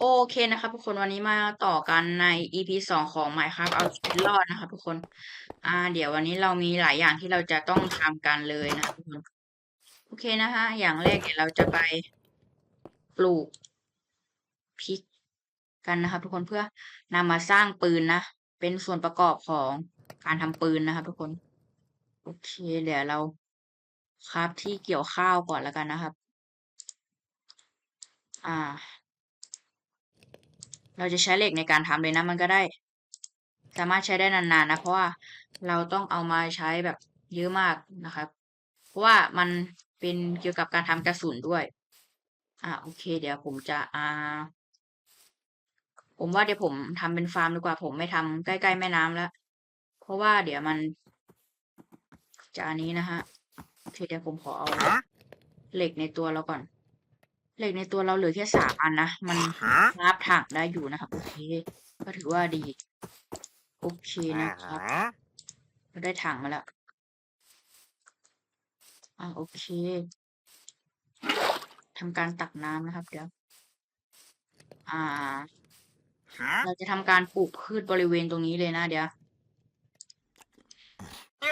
โอเคนะครับทุกคนวันนี้มาต่อกันใน EP สองของ Minecraft เอาชีวิตรอดนะครับทุกคน อ่า เดี๋ยววันนี้เรามีหลายอย่างที่เราจะต้องทำกันเลยนะครับทุกคน โอเคนะฮะอย่างแรกเดี๋ยวเราจะไปปลูกพริกกันนะครับ ทุกคนเพื่อนำมาสร้างปืนนะ เป็นส่วนประกอบของการทำปืนนะครับ ทุกคน โอเค เดี๋ยวเราคราฟที่เกี่ยวข้าวก่อนแล้วกันนะครับ อ่า เราจะใช้เหล็กในการทำเลยนะ มันก็ได้ สามารถใช้ได้นานๆนะ เพราะว่าเราต้องเอามาใช้แบบเยอะมากนะครับ เพราะว่ามันเป็นเกี่ยวกับการทำกระสุนด้วย อ่าโอเค เดี๋ยวผมจะอ่า ผมว่าเดี๋ยวผมทำเป็นฟาร์มดีกว่า ผมไม่ทำใกล้ๆแม่น้ำแล้ว เพราะว่าเดี๋ยวมันจะอันนี้นะฮะโอเคเดี๋ยวผมขอเอาเหล็กในตัวเราก่อน เหล็กในตัวเราเหลือแค่สามอันนะ มันนับถังได้อยู่นะครับ โอเค ก็ถือว่าดี โอเคนะครับเราได้ถังมาแล้วอ่าโอเคทำการตักน้ำนะครับ เดี๋ยว อ่า เราจะทำการปลูกพืชบริเวณตรงนี้เลยนะเดี๋ยว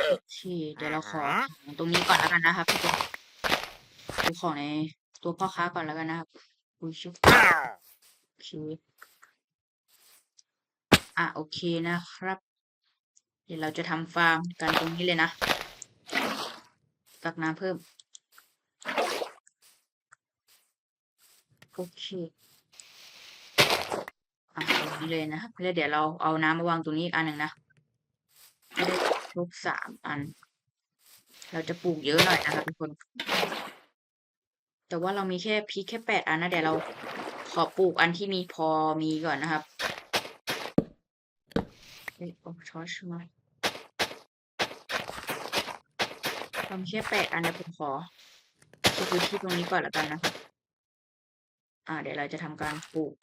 โอเคเดี๋ยวเราขอถังตรงนี้ก่อนแล้วกันนะครับทุกคนดูของใน ตัวพ่อค้าก่อนแล้วกันนะครับอุ้ยชุบโอเคอะโอเคนะครับ เดี๋ยวเราจะทำฟาร์มกันตรงนี้เลยนะตักน้ำเพิ่ม โอเคอะตรงนี้เลยนะครับแล้วเดี๋ยวเราเอาน้ำมาวางตรงนี้อีกอันหนึ่งนะจะได้ครบสามอัน เราจะปลูกเยอะหน่อยนะครับทุกคน แต่ว่าเรามีแค่พริกแค่แปดอันนะเดี๋ยวเราขอปลูกอันที่มีพอมีก่อนนะครับเอ้ยโอ้ชอนมาทำแค่แปดอันเดี๋ยวผมขอเก็บพื้นที่ตรงนี้ก่อนล้วกันนะครับอ่า เดี๋ยวเราจะทำการปลูก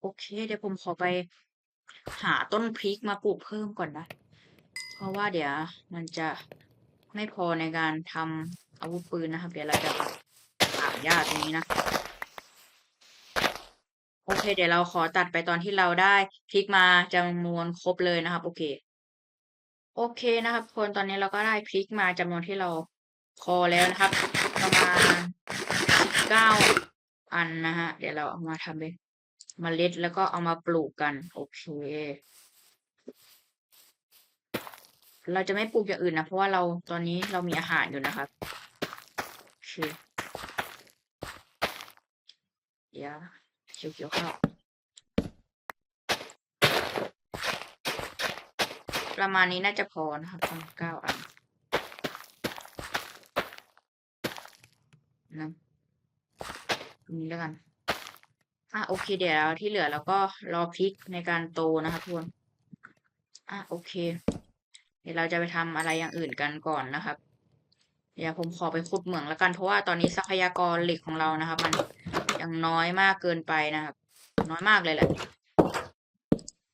โอเค เดี๋ยวผมขอไปหาต้นพริกมาปลูกเพิ่มก่อนนะ ราะว่าเดี๋ยวมันจะไม่พอในการทำอาวุธปืนนะครับ เดี๋ยวเราจะถางหญ้าตรงนี้นะ โอเค เดี๋ยวเราขอตัดไปตอนที่เราได้พริกมาจำนวนครบเลยนะครับ โอเค โอเคนะครับคนตอนนี้เราก็ได้พริกมาจำนวนที่เราพอแล้วนะครับ ประมาณสิบเก้าอันนะฮะ เดี๋ยวเราเอามาทำเป็นเมล็ดแล้วก็เอามาปลูกกัน โอเค เราจะไม่ปลูกอย่างอื่นนะเพราะว่าเราตอนนี้เรามีอาหารอยู่นะครับโอเคเดี๋ยวเขียวเขียวข้าวประมาณนี้น่าจะพอนะครับประมาณเก้าอันนะตรงนี้แล้วกันอะโอเคเดี๋ยวที่เหลือเราก็รอพริกในการโตนะครับทุกคนอะโอเค เดี๋ยวเราจะไปทำอะไรอย่างอื่นกันก่อนนะครับ เดี๋ยวผมขอไปขุดเหมืองแล้วกันเพราะว่าตอนนี้ทรัพยากรเหล็กของเรานะครับ มันยังน้อยมากเกินไปนะครับ น้อยมากเลยแหละ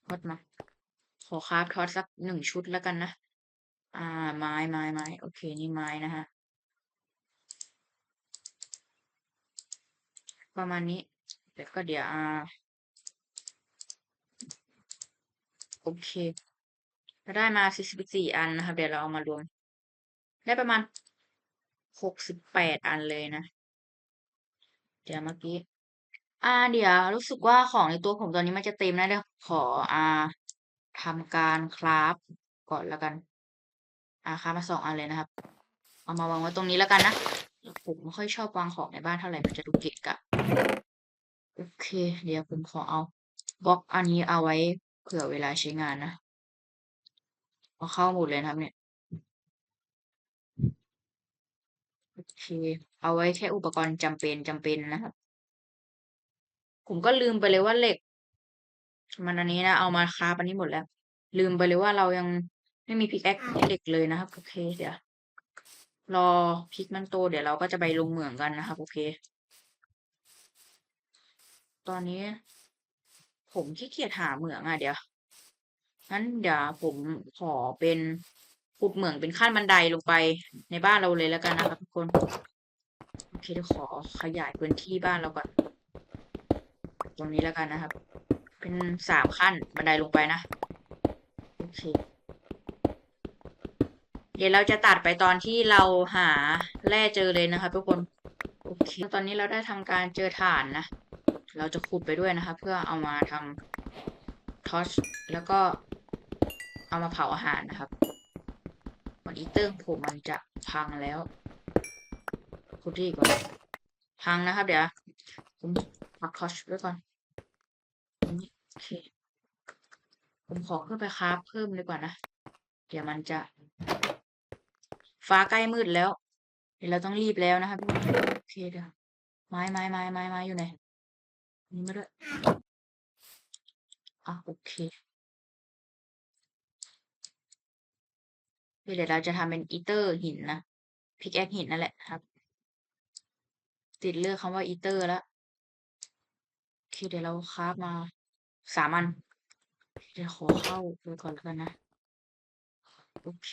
ทอดมา ขอคราฟทอดสักหนึ่งชุดแล้วกันนะอ่า ไม้ไม้ไม้โอเคนี่ไม้นะฮะประมาณนี้เดี๋ยวก็เดี๋ยวอ่าโอเค เราได้มาสี่สิบสี่อันนะครับ เดี๋ยวเราเอามารวม ได้ประมาณหกสิบแปดอันเลยนะ เดี๋ยวเมื่อกี้ อ่า เดี๋ยวรู้สึกว่าของในตัวผมตอนนี้มันจะเต็มนะเดี๋ยวขออ่าทำการคราฟก่อนแล้วกัน อ่าคราฟมาสองอันเลยนะครับ เอามาวางไว้ตรงนี้แล้วกันนะ ผมไม่ค่อยชอบวางของในบ้านเท่าไหร่มันจะดูเกะกะโอเค เดี๋ยวผมขอเอาบล็อกอันนี้เอาไว้เผื่อเวลาใช้งานนะ เอาเข้าหมดเลยนะครับเนี่ย โอเค เอาไว้แค่อุปกรณ์จำเป็นจำเป็นนะครับ ผมก็ลืมไปเลยว่าเหล็ก มันอันนี้นะ เอามาคราฟอันนี้หมดแล้ว ลืมไปเลยว่าเรายังไม่มีพิกแอคเหล็กเลยนะครับ โอเค เดี๋ยวรอพริกมันโต เดี๋ยวเราก็จะไปลงเหมืองกันนะครับ โอเค ตอนนี้ ผมขี้เกียจหาเหมืองอะเดี๋ยว งั้นเดี๋ยวผมขอเป็นขุดเหมืองเป็นขั้นบันไดลงไปในบ้านเราเลยแล้วกันนะครับทุกคนเดี๋ยวขอขยายพื้นที่บ้านเราก่อน ตรงนี้แล้วกันนะครับ เป็นสามขั้นบันไดลงไปนะ โอเค เดี๋ยวเราจะตัดไปตอนที่เราหาแร่เจอเลยนะครับทุกคน โอเค ตอนนี้เราได้ทำการเจอถ่านนะ เราจะขุดไปด้วยนะครับ เพื่อเอามาทำทอชแล้วก็ เอามาเผาอาหารนะครับมอนอีเตอร์ผมมันจะพังแล้วขุดที่ก่อน พังนะครับ เดี๋ยว ผมปักทอชไว้ก่อน โอเค ผมขอขึ้นไปคราฟเพิ่มดีกว่านะ เดี๋ยวมันจะ ฟ้าใกล้มืดแล้ว เดี๋ยวเราต้องรีบแล้วนะครับ โอเคเดี๋ยวไม้ไม้ไม้ไม้ไม้อยู่ไหนนี่มาด้วยอะโอเค เดี๋ยวเราจะทำเป็นอีเตอร์หินนะพิกแอคหินนั่นแหละครับ ติดเลือกคำว่าอีเตอร์แล้วโอเคเดี๋ยวเราคราฟมาสามอัน เดี๋ยวขอเข้าไปก่อนแล้วกันนะ โอเค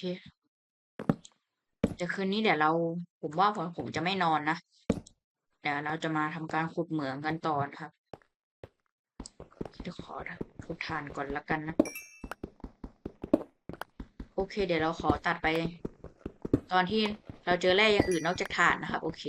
เดี๋ยวคืนนี้เดี๋ยวเรา ผมว่าผมผมจะไม่นอนนะเดี๋ยวเราจะมาทำการขุดเหมืองกันต่อนะครับเดี๋ยวขอขุดถ่านก่อนละกันนะ โอเค เดี๋ยวเราขอตัดไป ตอนที่เราเจอแร่อย่างอื่นนอกจากถ่านนะครับ โอเค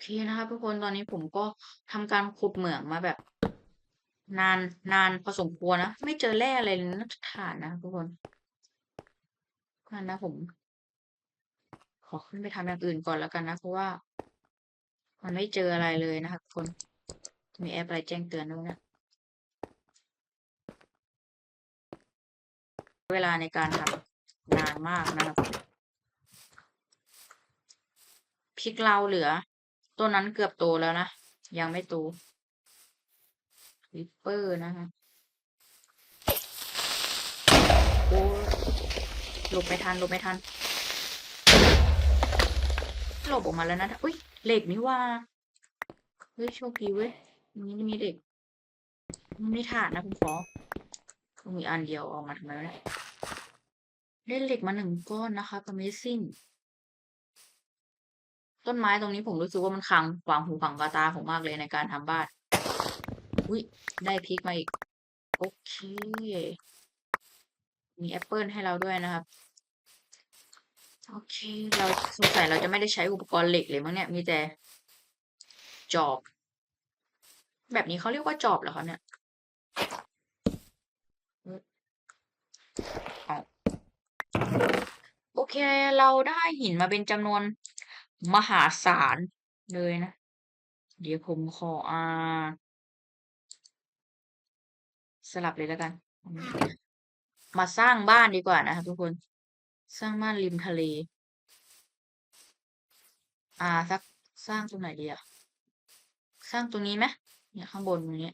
เคนะครับทุกคนตอนนี้ผมก็ทำการขุดเหมืองมาแบบ นานนานพอสมควรนะ ไม่เจอแร่อะไรเลยนะถ่านนะทุกคนนั่นนะผม ขอขึ้นไปทำอย่างอื่นก่อนแล้วกันนะเพราะว่า มันไม่เจออะไรเลยนะครับทุกคนมีแอปอะไรแจ้งเตือนด้วยนะเวลาในการทำนานมากนะครับพริกเราเหลือ ต้นนั้นเกือบโตแล้วนะ ยังไม่โตริปเปอร์นะคะโอ้หลบไม่ทันหลบไม่ทันหลบออกมาแล้วนะอุ้ยเหล็กนี่ว่าเฮ้ยโชคดีเว้ยนี่มีเหล็กมันไม่ถ่านนะคุณขอมีอันเดียวออกมาทำไมวะเนี่ยได้เหล็กมาหนึ่งก้อนนะคะ Amazing ต้นไม้ตรงนี้ผมรู้สึกว่ามันคังขวางหูขวางตาผมมากเลยในการทำบ้าน อุ้ยได้พริกมาอีก โอเค มีแอปเปิลให้เราด้วยนะครับ โอเค เราสงสัยเราจะไม่ได้ใช้อุปกรณ์เหล็กเลยมั้งเนี่ย มีแต่ จอบ แบบนี้เขาเรียกว่าจอบเหรอคะเนี่ยโอเค เราได้หินมาเป็นจำนวน มหาศาลเลยนะ เดี๋ยวผมขออ่า สลับเลยแล้วกัน มาสร้างบ้านดีกว่านะครับทุกคน สร้างบ้านริมทะเล อ่าสักสร้างตรงไหนดีอะสร้างตรงนี้ไหมเนี่ยข้างบนตรงนี้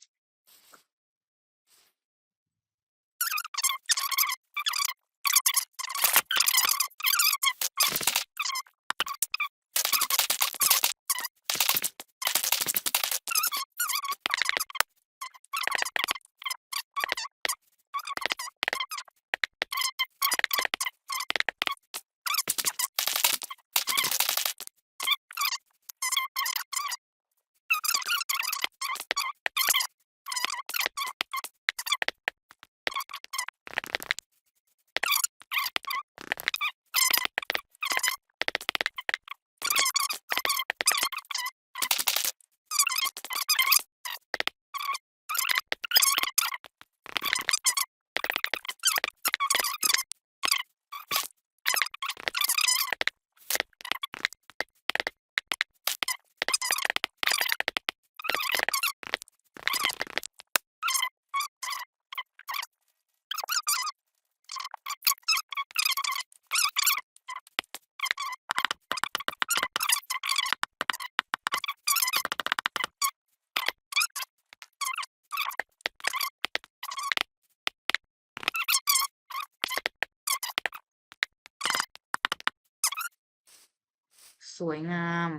สวยงาม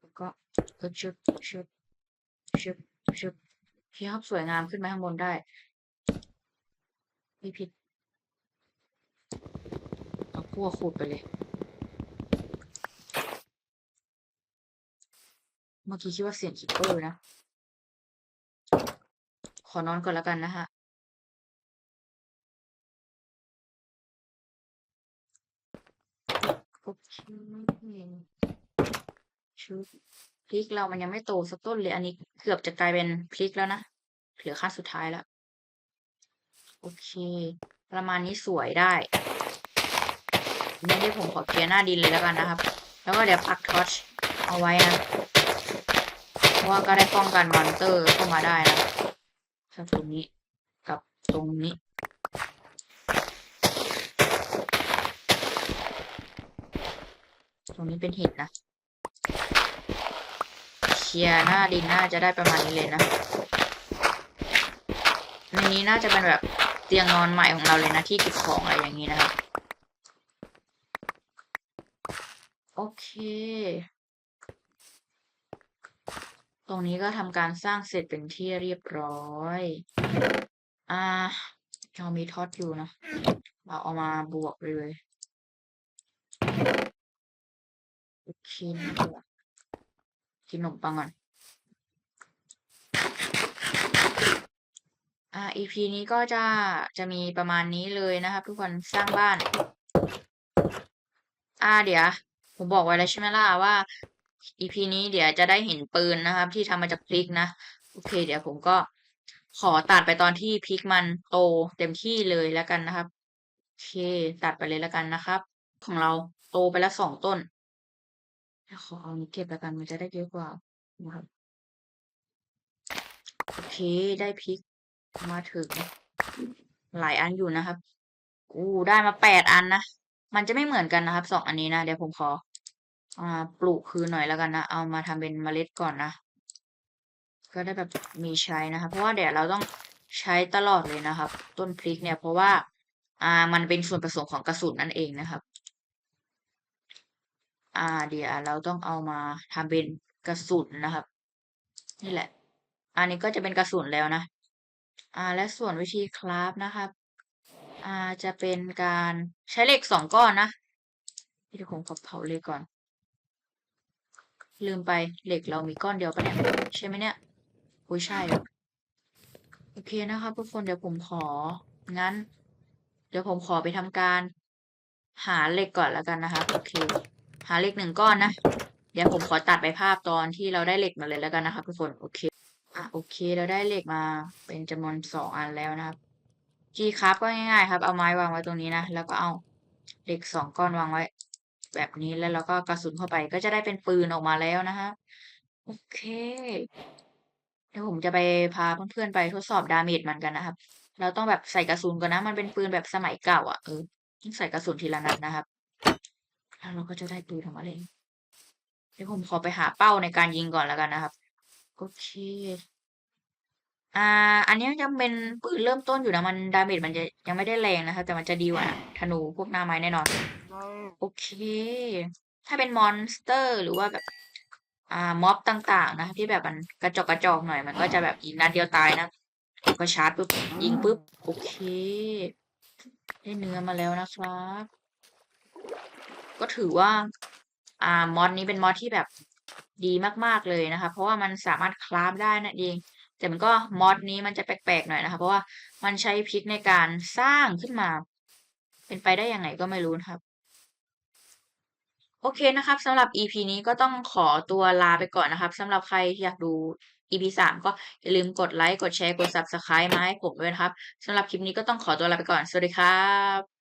แล้วก็เออชึบชึบชึบชึบโอเครับสวยงามขึ้นไปข้างบนได้ไม่ผิดเอาพั่วขูดไปเลย เมื่อกี้คิดว่าเสียงคิปเปอร์นะ ขอนอนก่อนแล้วกันนะฮะ โอเคชุดพริกเรามันยังไม่โตสักต้นเลย อันนี้เกือบจะกลายเป็นพริกแล้วนะ เหลือขั้นสุดท้ายแล้ว โอเค ประมาณนี้สวยได้นี่ที่ผมขอเคลียร์หน้าดินเลยแล้วกันนะครับ แล้วก็เดี๋ยวปักทอชเอาไว้นะเพราะว่าก็ได้ป้องกันมอนเตอร์เข้ามาได้นะตรงนี้กับตรงนี้ ตรงนี้เป็นเห็ดนะเคลียร์หน้าดินน่าจะได้ประมาณนี้เลยนะในนี้น่าจะเป็นแบบเตียงนอนใหม่ของเราเลยนะที่เก็บของอะไรอย่างนี้นะครับโอเค ตรงนี้ก็ทำการสร้างเสร็จเป็นที่เรียบร้อย อ่าเรามีท็อตอยู่นะ เราเอามาบวกเลย โอเคนะกินขนมปังก่อน อ่า EP นี้ก็จะจะมีประมาณนี้เลยนะครับ ทุกคนสร้างบ้าน อ่าเดี๋ยว ผมบอกไว้แล้วใช่ไหมล่ะว่า EP นี้เดี๋ยวจะได้เห็นปืนนะครับ ที่ทำมาจากพริกนะ โอเค เดี๋ยวผมก็ขอตัดไปตอนที่พริกมันโตเต็มที่เลยแล้วกันนะครับ โอเค ตัดไปเลยแล้วกันนะครับ ของเราโตไปแล้วสองต้น ขอเอานี้เก็บแล้วกันมันจะได้เยอะกว่านะครับ โอเคได้พริกมาถึง หลายอันอยู่นะครับอู้ได้มาแปดอันนะ มันจะไม่เหมือนกันนะครับสองอันนี้นะ เดี๋ยวผมขออ่าปลูกคืนหน่อยแล้วกันนะ เอามาทำเป็นเมล็ดก่อนนะ ก็ได้แบบมีใช้นะครับ เพราะว่าเดี๋ยวเราต้องใช้ตลอดเลยนะครับ ต้นพริกเนี่ยเพราะว่า อ่ามันเป็นส่วนผสมของกระสุนนั่นเองนะครับ อ่าเดี๋ยวเราต้องเอามาทำเป็นกระสุนนะครับ นี่แหละ อันนี้ก็จะเป็นกระสุนแล้วนะ อ่า และส่วนวิธีคราฟนะครับ อ่าจะเป็นการใช้เหล็กสองก้อนนะเดี๋ยวผมขอเผาเล็กก่อน ลืมไปเหล็กเรามีก้อนเดียวปะเนี่ยใช่ไหมเนี่ยโอ้ยใช่โอเคนะครับทุกคนเดี๋ยวผมขอ งั้น เดี๋ยวผมขอไปทำการ หาเหล็กก่อนแล้วกันนะครับโอเค หาเหล็กหนึ่งก้อนนะ เดี๋ยวผมขอตัดไปภาพตอนที่เราได้เหล็กมาเลยแล้วกันนะครับ ทุกคนโอเคอะโอเค เราได้เหล็กมาเป็นจำนวนสองอันแล้วนะครับ G ครับก็ง่ายๆครับ เอาไม้วางไว้ตรงนี้นะแล้วก็เอาเหล็กสองก้อนวางไว้ แบบนี้แล้วเราก็กระสุนเข้าไปก็จะได้เป็นปืนออกมาแล้วนะฮะโอเคเดี๋ยวผมจะไปพาเพื่อนๆไปทดสอบดาเมจมันกันนะครับ เราต้องแบบใส่กระสุนก่อนนะ มันเป็นปืนแบบสมัยเก่า อะเออต้องใส่กระสุนทีละนัดนะครับ แล้วเราก็จะได้ปืนออกมาเลยเดี๋ยวผมขอไปหาเป้าในการยิงก่อนแล้วกันนะครับ โอเค อ่า อันนี้ยังเป็นปืนเริ่มต้นอยู่นะมันดาเมจมันจะยังไม่ได้แรงนะครับแต่มันจะดีกว่าธนูพวกหน้าไม้แน่นอน โอเค ถ้าเป็นมอนสเตอร์หรือว่าแบบอ่าม็อบต่าง ๆ นะที่แบบมันกระจอกกระจอกหน่อยมันก็จะแบบยิงนัดเดียวตายนะก็ชาร์จปุ๊บยิงปุ๊บ โอเค ได้เนื้อมาแล้วนะครับ ก็ถือว่า อ่ามอดนี้เป็นมอดที่แบบดีมากๆเลยนะคะ เพราะว่ามันสามารถคราฟได้นั่นเอง แต่มันก็มอดนี้มันจะแปลกๆหน่อยนะคะ เพราะว่ามันใช้พิกในการสร้างขึ้นมา เป็นไปได้ยังไงก็ไม่รู้นะครับโอเคนะครับสำหรับ EP นี้ก็ต้องขอตัวลาไปก่อนนะครับสำหรับใครอยากดู EP สามก็อย่าลืมกดไลค์ กดแชร์ กด Subscribe มาให้ผมด้วยนะครับสำหรับคลิปนี้ก็ต้องขอตัวลาไปก่อน สวัสดีครับ